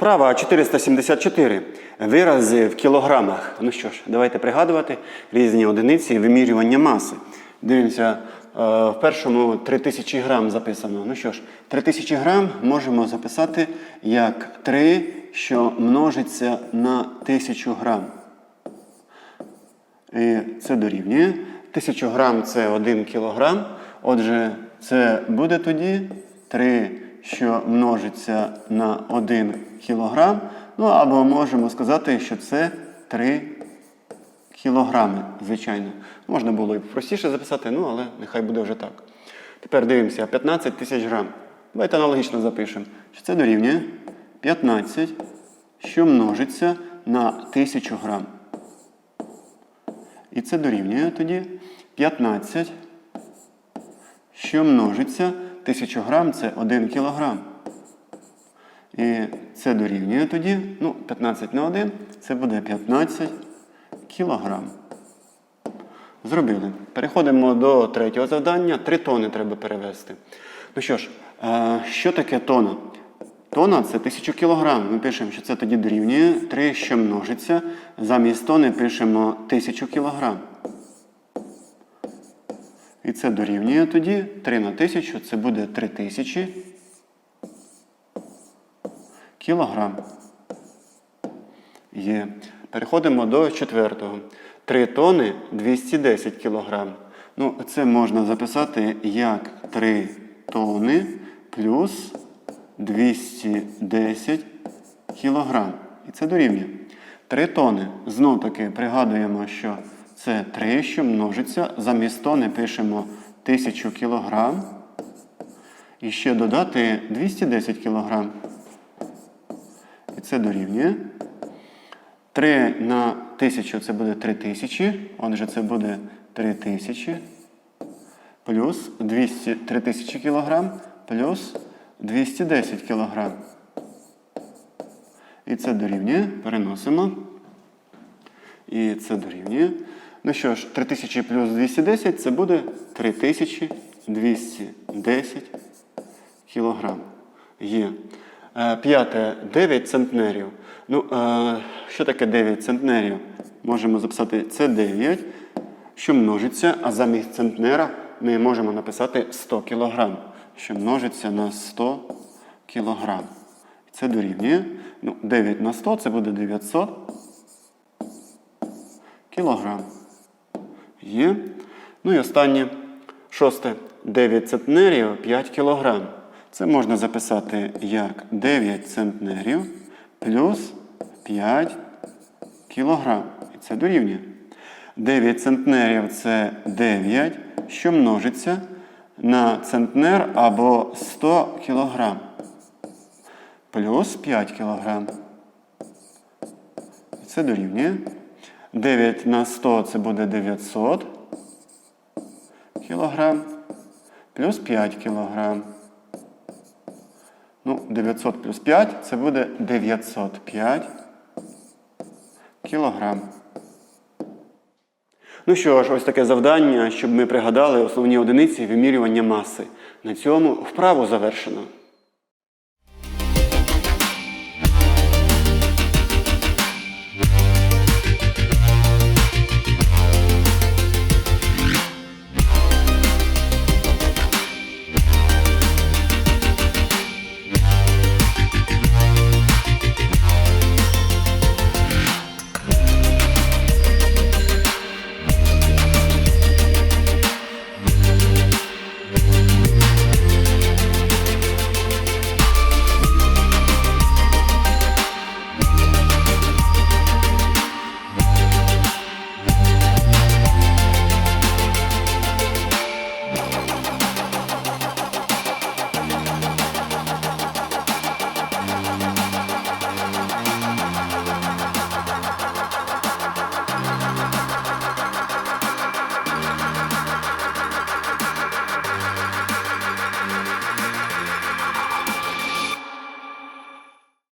Вправа 474. Вирази в кілограмах. Ну що ж, давайте пригадувати різні одиниці вимірювання маси. Дивимося, е, в першому 3000 грам записано. Ну що ж, 3000 грам можемо записати як 3, що множиться на 1000 грам. І це дорівнює. 1000 грам це 1 кілограм. Отже, це буде тоді 3, що множиться на 1 кілограм. Ну або можемо сказати, що це 3 кілограми, звичайно. Можна було і простіше записати, ну але нехай буде вже так. Тепер дивимося, 15 тисяч грам. Давайте аналогічно запишемо, що це дорівнює 15, що множиться на 1000 грам. І це дорівнює тоді 15, що множиться 1000 грам це 1 кілограм. І це дорівнює тоді, ну, 15 на 1, це буде 15 кілограм. Зробили. Переходимо до третього завдання. Три тони треба перевести. Ну що ж, е, що таке тона? Тона це 1000 кілограм. Ми пишемо, що це тоді дорівнює 3, що множиться. Замість тони пишемо 1000 кілограм. І це дорівнює тоді 3 на 1000, це буде 3000 кілограм. Є. Переходимо до четвертого. 3 тони 210 кілограм. Ну, це можна записати як 3 тони плюс 210 кілограм. І це дорівнює. 3 тони. Знов таки пригадуємо, що це 3, що множиться. Замість тони пишемо 1000 кілограм. І ще додати 210 кілограм. І це дорівнює. 3 на 1000 це буде 3000. Отже, це буде 3000 плюс 200, 3000 кг плюс 210 кг. І це дорівнює. Переносимо. І це дорівнює. Ну що ж, 3000 плюс 210 це буде 3210 кг. Є. Е, П'яте 9 центнерів. Ну, е, що таке 9 центнерів? Можемо записати це 9, що множиться, а замість центнера ми можемо написати 100 кг, що множиться на 100 кг. Це дорівнює. Ну, 9 на 100 це буде 900 кілограм. Є. Ну і останнє шосте. 9 центнерів 5 кілограм. Це можна записати як 9 центнерів плюс 5 кілограм. І це дорівнює. 9 центнерів це 9, що множиться на центнер або 100 кілограм. Плюс 5 кілограм. І це дорівнює. 9 на 100 це буде 900 кілограм. Плюс 5 кілограм. Ну, 900 плюс 5 це буде 905 кілограм. Ну що ж, ось таке завдання, щоб ми пригадали основні одиниці вимірювання маси. На цьому вправу завершено.